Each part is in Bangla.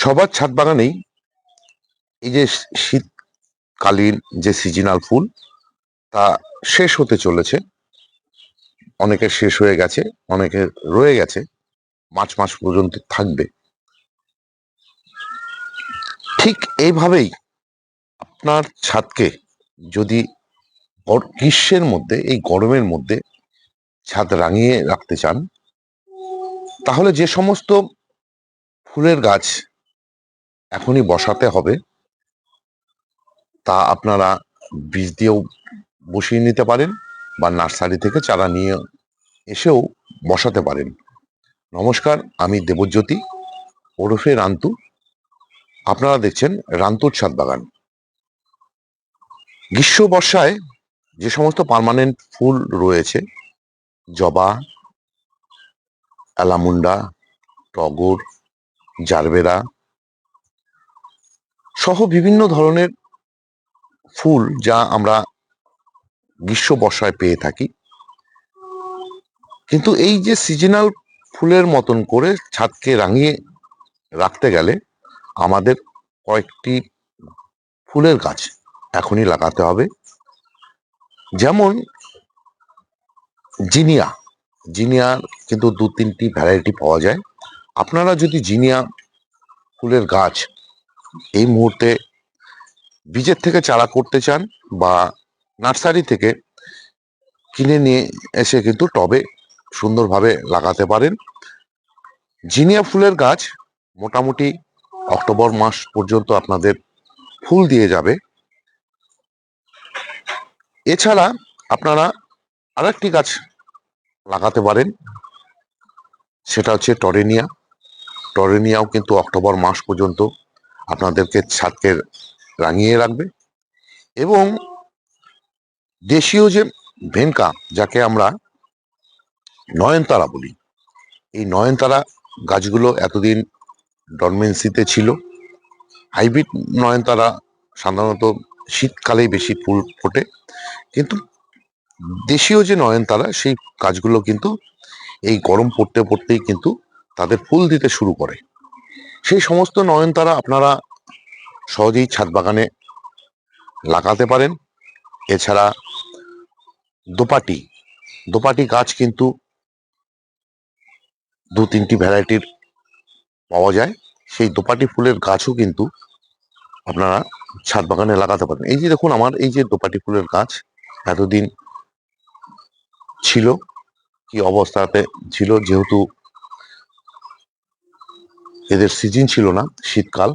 সবার ছাদ বাগানেই এই যে শীতকালীন যে সিজনাল ফুল, তা শেষ হতে চলেছে। অনেকের শেষ হয়ে গেছে অনেকের রয়ে গেছে। মার্চ মাস পর্যন্ত থাকবে। ঠিক এইভাবেই আপনার ছাদকে যদি গ্রীষ্মের মধ্যে, এই গরমের মধ্যে ছাদ রাঙিয়ে রাখতে চান, তাহলে যে সমস্ত ফুলের গাছ এখনই বসাতে হবে। তা আপনারা বীজ দিয়েও বসিয়ে নিতে পারেন বা নার্সারি থেকে চারা নিয়ে এসেও বসাতে পারেন। নমস্কার, আমি দেবজ্যোতি, ওরফে রান্তু। আপনারা দেখছেন রান্তুর ছাদ বাগান। গ্রীষ্ম বর্ষায় যে সমস্ত পার্মানেন্ট ফুল রয়েছে, জবা, অ্যালামুন্ডা, টগর, জারবেরা সহ বিভিন্ন ধরনের ফুল যা আমরা গ্রীষ্ম বর্ষায় পেয়ে থাকি। কিন্তু এই যে সিজনাল ফুলের মতন করে ছাদকে রাঙিয়ে রাখতে গেলে আমাদের কয়েকটি ফুলের গাছ এখনই লাগাতে হবে। যেমন জিনিয়া। জিনিয়ার কিন্তু দু তিনটি ভ্যারাইটি পাওয়া যায়। আপনারা যদি জিনিয়া ফুলের গাছ এই মুহূর্তে বীজের থেকে চারা করতে চান বা নার্সারি থেকে কিনে নিয়ে এসে কিন্তু টবে সুন্দরভাবে লাগাতে পারেন। জিনিয়া ফুলের গাছ মোটামুটি অক্টোবর মাস পর্যন্ত আপনাদের ফুল দিয়ে যাবে। এছাড়া আপনারা আরেকটি গাছ লাগাতে পারেন, সেটা হচ্ছে টরেনিয়া। টরেনিয়াও কিন্তু অক্টোবর মাস পর্যন্ত আপনাদেরকে ছাদকে রাঙিয়ে রাখবে। এবং দেশীয় যে ভেনকা, যাকে আমরা নয়নতারা বলি, এই নয়নতারা গাছগুলো এতদিন ডরমেন্সিতে ছিল। হাইব্রিড নয়নতারা সাধারণত শীতকালেই বেশি ফুল ফোটে। কিন্তু দেশীয় যে নয়নতারা, সেই গাছগুলো কিন্তু এই গরম পড়তে পড়তেই কিন্তু তাদের ফুল দিতে শুরু করে। সেই সমস্ত নয়নতারা আপনারা সহজেই ছাদ বাগানে লাগাতে পারেন। এছাড়া দোপাটি দোপাটি গাছ কিন্তু দু তিনটি ভ্যারাইটির পাওয়া যায়। সেই দোপাটি ফুলের গাছও কিন্তু আপনারা ছাদ বাগানে লাগাতে পারেন। এই যে দেখুন আমার এই যে দোপাটি ফুলের গাছ এতদিন ছিল, কি অবস্থাতে ছিল, যেহেতু এদের সিজন ছিল না, শীতকাল।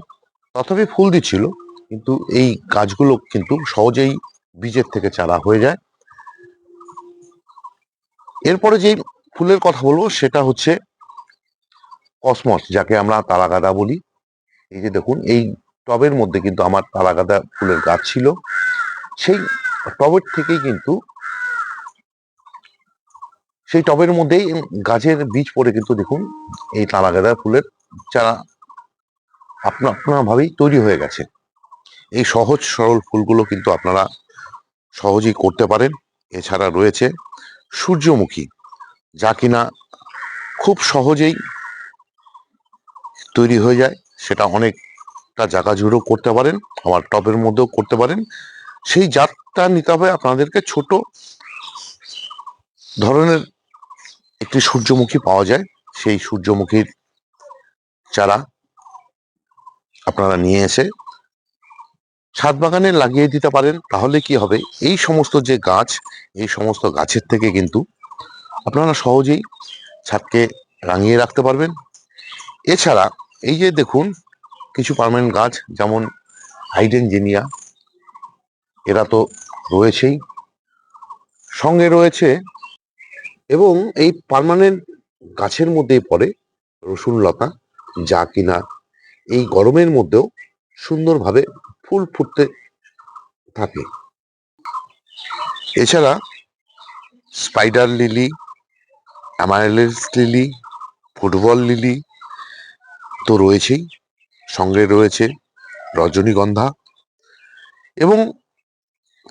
তথাপি ফুল দিচ্ছিল কিন্তু এই গাছগুলো কিন্তু সহজেই বীজের থেকে চারা হয়ে যায়। এরপরে যে ফুলের কথা বলব, সেটা হচ্ছে কসমস, যাকে আমরা তারাগাদা বলি। এই যে দেখুন, এই টবের মধ্যে কিন্তু আমার তারাগাদা ফুলের গাছ ছিল। সেই টবের থেকেই কিন্তু সেই টবের মধ্যেই গাছের বীজ পড়ে কিন্তু দেখুন, এই তারাগাদা ফুলের। চারা আপনা আপনা ভাবেই তৈরি হয়ে গেছে। এই সহজ, সরল ফুলগুলো কিন্তু আপনারা সহজেই করতে পারেন। এছাড়া রয়েছে সূর্যমুখী, যা কিনা খুব সহজেই তৈরি হয়ে যায়। সেটা অনেকটা জায়গা জুড়েও করতে পারেন আমার টবের মধ্যেও করতে পারেন। সেই জাতটা নিতে হবে আপনাদেরকে ছোট ধরনের একটি সূর্যমুখী পাওয়া যায়। সেই সূর্যমুখীর চারা আপনারা নিয়ে এসে ছাদ বাগানে লাগিয়ে দিতে পারেন, তাহলে কি হবে? এই সমস্ত যে গাছ, এই সমস্ত গাছের থেকে কিন্তু আপনারা সহজেই ছাদকে রাঙিয়ে রাখতে পারবেন। এছাড়া এই যে দেখুন, কিছু পার্মানেন্ট গাছ, যেমন হাইডেনজেনিয়া, এরা তো রয়েছেই। সঙ্গে রয়েছে এবং এই পার্মানেন্ট গাছের মধ্যেই পড়ে রসুন লতা। যা কিনা, এই গরমের মধ্যেও সুন্দরভাবে ফুল ফুটতে থাকে। এছাড়া spider lily amaryllis lily football lily তো রয়েছেই, সঙ্গে রয়েছে রজনীগন্ধা এবং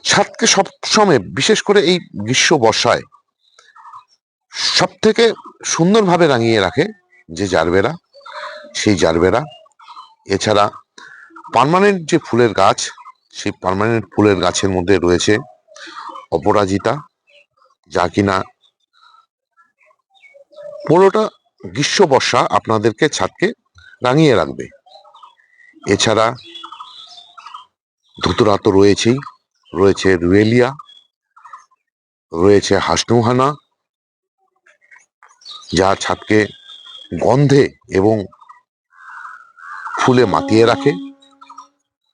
ছাদকে সবসময় বিশেষ করে এই গ্রীষ্ম বর্ষায় সব থেকে সুন্দরভাবে রাঙিয়ে রাখে যে জারবেরা। সেই জারবেরা এছাড়া পার্মানেন্ট যে ফুলের গাছ, সেই পার্মানেন্ট ফুলের গাছের মধ্যে রয়েছে অপরাজিতা, যা কিনা পুরোটা গ্রীষ্ম বর্ষা আপনাদেরকে ছাদকে রাঙিয়ে রাখবে। এছাড়া ধুতুরা তো রয়েছেই, রয়েছে রুয়েলিয়া রয়েছে হাসনুহানা, যা ছাদকে গন্ধে এবং ফুলে মাতিয়ে রাখে।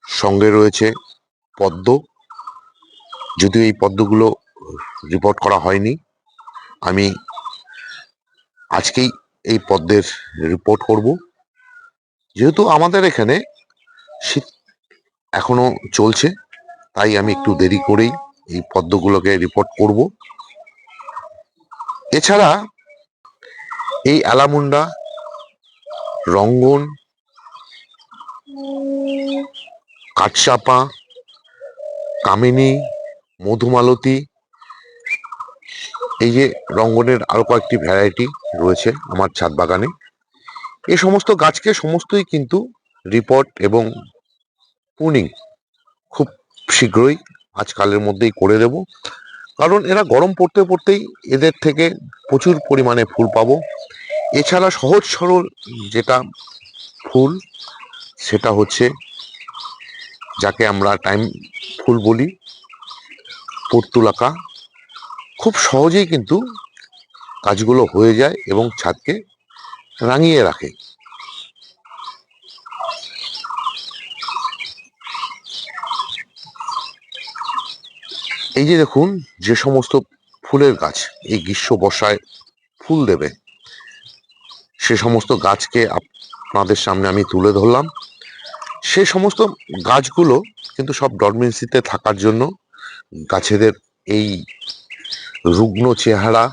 সঙ্গে রয়েছে পদ্ম। যদিও এই পদ্মগুলো রিপোর্ট করা হয়নি, আমি আজকেই এই পদ্মের রিপোর্ট করব। যেহেতু আমাদের এখানে শীত এখনও চলছে, তাই আমি একটু দেরি করেই এই পদ্মগুলোকে রিপোর্ট করব। এছাড়া এই অ্যালামুন্ডা রঙ্গন কাঠচাপা কামিনী, মধুমালতী, এই যে রঙ্গনের আরও কয়েকটি ভ্যারাইটি রয়েছে আমার ছাদ বাগানে। এ সমস্ত গাছকে সমস্তই কিন্তু রিপোর্ট এবং পুনিং খুব শীঘ্রই আজকালের মধ্যেই করে দেব। কারণ এরা গরম পড়তে পড়তেই এদের থেকে প্রচুর পরিমাণে ফুল পাবো। এছাড়া সহজ সরল যেটা ফুল সেটা হচ্ছে যাকে আমরা টাইম ফুল বলি, পর্তুলাকা। খুব সহজেই কিন্তু কাজগুলো হয়ে যায় এবং ছাদকে রাঙিয়ে রাখে। এই যে দেখুন, যে সমস্ত ফুলের গাছ, এই গ্রীষ্ম বর্ষায় ফুল দেবে, সে সমস্ত গাছকে আপনাদের সামনে আমি তুলে ধরলাম। সে সমস্ত গাছগুলো কিন্তু সব ডরমেন্সিতে থাকার জন্য গাছেদের এই রুগ্ন চেহারা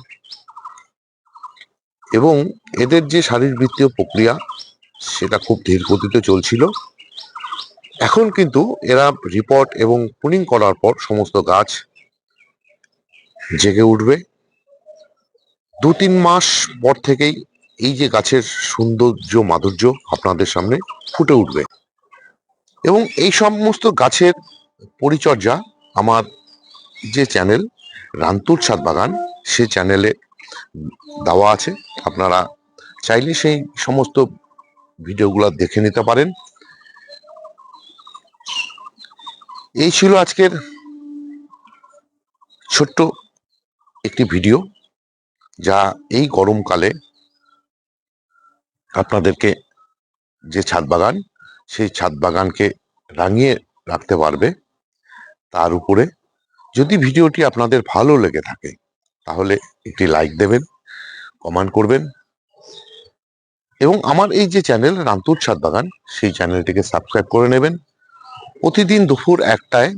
এবং এদের যে শারীরবৃত্তীয় প্রক্রিয়া, সেটা খুব ধীর গতিতে চলছিল। এখন কিন্তু এরা রিপোর্ট এবং পুনিং করার পর সমস্ত গাছ জেগে উঠবে। দু তিন মাস পর থেকেই এই যে গাছের সৌন্দর্য মাধুর্য আপনাদের সামনে ফুটে উঠবে। এবং এই সমস্ত গাছের পরিচর্যা আমার যে চ্যানেল রান্তুর ছাদ বাগান, সে চ্যানেলে দেওয়া আছে। আপনারা চাইলে সেই সমস্ত ভিডিওগুলো দেখে নিতে পারেন। এই ছিল আজকের ছোট্ট একটি ভিডিও, যা এই গরমকালে আপনাদেরকে যে ছাদ বাগান সেই ছাদ বাগানকে রাঙিয়ে রাখতে পারবে। তার উপরে যদি ভিডিওটি আপনাদের ভালো লেগে থাকে, তাহলে একটি লাইক দেবেন কমেন্ট করবেন এবং আমার এই যে চ্যানেল রান্তুর ছাদ বাগান, সেই চ্যানেলটিকে সাবস্ক্রাইব করে নেবেন। প্রতিদিন দুপুর একটায়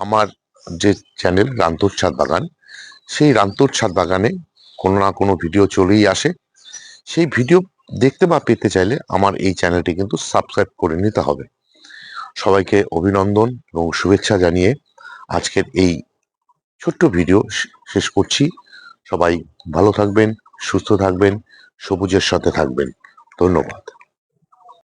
আমার যে চ্যানেল রান্তুর ছাদ বাগান, সেই রান্তুর ছাদ বাগানে কোনো না কোনো ভিডিও চলেই আসে। সেই ভিডিও দেখতে বা পেতে চাইলে আমার এই চ্যানেলটি কিন্তু সাবস্ক্রাইব করে নিতে হবে। সবাইকে অভিনন্দন এবং শুভেচ্ছা জানিয়ে আজকের এই ছোট্ট ভিডিও শেষ করছি। সবাই ভালো থাকবেন, সুস্থ থাকবেন, সবুজের সাথে থাকবেন। ধন্যবাদ।